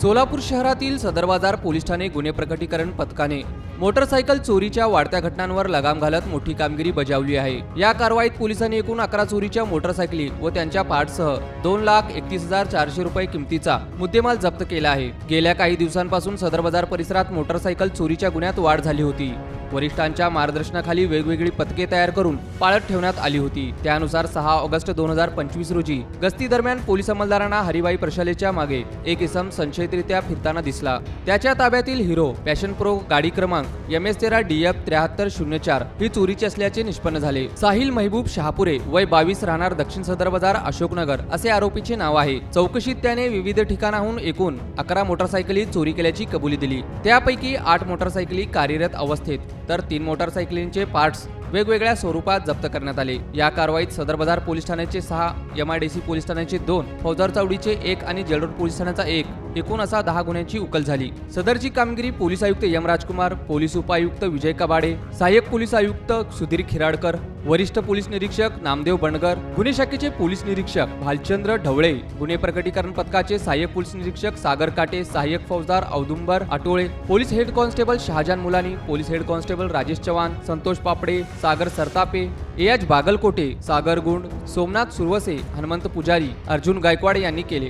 सोलापूर शहरातील सदर बाजार पोलीस ठाणे गुन्हे प्रकटीकरण पथकाने मोटरसायकल चोरीच्या वाढत्या घटनांवर लगाम घालत मोठी कामगिरी बजावली आहे. या कारवाईत पोलिसांनी एकूण अकरा चोरीच्या मोटरसायकली व त्यांच्या पार्टसह दोन लाख एकतीस हजार चारशे रुपये किमतीचा मुद्देमाल जप्त केला आहे. गेल्या काही दिवसांपासून सदर बाजार परिसरात मोटरसायकल चोरीच्या गुन्ह्यात वाढ झाली होती. वरिष्ठांच्या मार्गदर्शनाखाली वेगवेगळी पथके तयार करून पाळत ठेवण्यात आली होती. त्यानुसार सहा ऑगस्ट दोन हजार पंचवीस रोजी गस्ती दरम्यान पोलीस अंमलदारांना हरिबाई प्रशालेच्या मागे एक इसम संशयितरित्या फिरताना दिसला. त्याच्या ताब्यातील हिरो पॅशन प्रो गाडी क्रमांक एम एस तेरा डी एफ त्र्याहत्तर शून्य चार ही चोरीची असल्याचे निष्पन्न झाले. साहिल महबूब शहापुरे वय बावीस राहणार दक्षिण सदर बाजार अशोकनगर असे आरोपीचे नाव आहे. चौकशीत त्याने विविध ठिकाणाहून एकूण अकरा मोटरसायकली चोरी केल्याची कबुली दिली. त्यापैकी आठ मोटरसायकली कार्यरत अवस्थेत तर तीन मोटरसायकलींचे पार्ट्स वेगवेगळ्या स्वरूपात जप्त करण्यात आले. या कारवाईत सदर बाजार पोलीस ठाण्याचे सहा M I D C police ठाण्याचे दोन फौजदार चौडीचे एक आणि जलरोड पोलीस ठाण्याचा एक. एकूण असा दहा गुन्ह्यांची उकल झाली. सदरची कामगिरी पोलीस आयुक्त एम राजकुमार पोलीस उपायुक्त विजय कबाडे सहाय्यक पोलीस आयुक्त सुधीर खिराडकर वरिष्ठ पोलीस निरीक्षक नामदेव बणगर गुन्हे शाखेचे पोलीस निरीक्षक भालचंद्र ढवळे गुन्हे प्रकटीकरण पथकाचे सहाय्यक पोलीस निरीक्षक सागर काटे सहाय्यक फौजदार Audumbar Atole police head constable Shahajan Mulani police head constable Rajesh Chavan Santosh Papade Sagar Sartape H Bagalkote Sagar Gund Somnath Survase Hanumant पुजारी अर्जुन गायकवाड यांनी केले.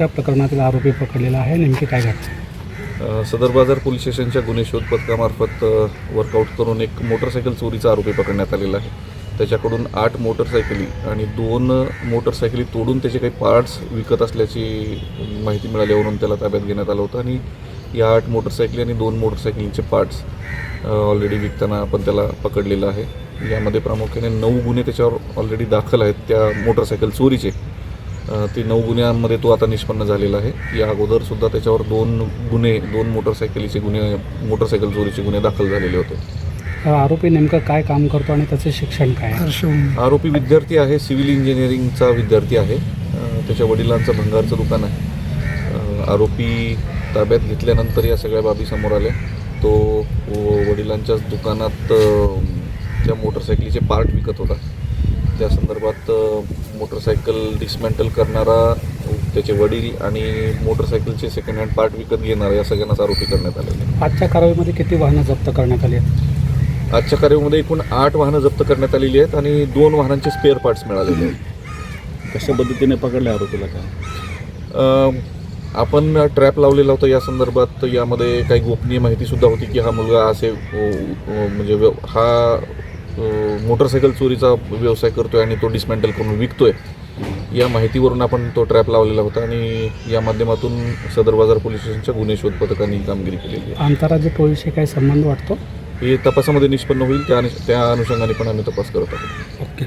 या प्रकरणातील आरोपी पकडलेला आहे. नेमकी काय घटना अ, सदर बाजार पोलीस स्टेशनच्या गुन्हे शोध पथकामार्फत वर्कआउट करून एक मोटरसायकल चोरीचा आरोपी पकडण्यात आलेला आहे. त्याच्याकडून आठ मोटरसायकली आणि दोन मोटरसायकली तोडून त्याचे काही पार्ट्स विकत असल्याची माहिती मिळाल्यावरून त्याला ताब्यात घेण्यात आलं होतं. आणि या आठ मोटरसायकली आणि दोन मोटरसायकलींचे पार्ट्स ऑलरेडी विकताना आपण त्याला पकडलेलं आहे. यामध्ये प्रामुख्याने नऊ गुन्हे त्याच्यावर ऑलरेडी दाखल आहेत त्या मोटरसायकल चोरीचे. ते नऊ गुन्ह्यांमध्ये तो आता निष्पन्न झालेला आहे. या अगोदर सुद्धा त्याच्यावर दोन गुन्हे दोन मोटरसायकलीचे गुन्हे मोटरसायकल चोरीचे गुन्हे दाखल झालेले होते. हा आरोपी नेमकं काय काम करतो आणि त्याचं शिक्षण काय आहे? आरोपी विद्यार्थी आहे सिव्हिल इंजिनिअरिंगचा विद्यार्थी आहे. त्याच्या वडिलांचं भंगारचं दुकान आहे. आरोपी ताब्यात घेतल्यानंतर या सगळ्या बाबी समोर आल्या. तो व- वडिलांच्याच दुकानात त्या मोटरसायकलीचे पार्ट विकत होता त्या संदर्भात मोटरसायकल डिसमेंटल करणारा त्याचे वडील आणि मोटरसायकलचे सेकंड हँड पार्ट विकत घेणारा या सगळ्यांनाच आरोपी करण्यात आलेले आहे. आजच्या कारवाईमध्ये किती वाहनं जप्त करण्यात आली आहेत? आजच्या कार्यामध्ये एकूण आठ वाहनं जप्त करण्यात आलेली आहेत आणि दोन वाहनांचे स्पेअर पार्ट्स मिळालेले आहेत. कशा पद्धतीने पकडले आरोपीला काय? अ, आपण ट्रॅप लावलेला होता या संदर्भात यामध्ये काही गोपनीय माहिती सुद्धा होती की हा मुलगा असे म्हणजे व्यव- हा मोटरसायकल चोरीचा व्यवसाय करतोय आणि तो डिसमेंटल करून विकतोय. या माहितीवरून आपण तो ट्रॅप लावलेला होता आणि या माध्यमातून सदर बाजार पोलीस स्टेशनच्या गुन्हे शोध पथकाने कामगिरी केलेली आहे. आंतरराज्य टोळीशी काय संबंध वाटतो? हे तपासामध्ये निष्पन्न होईल त्या त्या अनुषंगाने पण आम्ही तपास करत आहोत.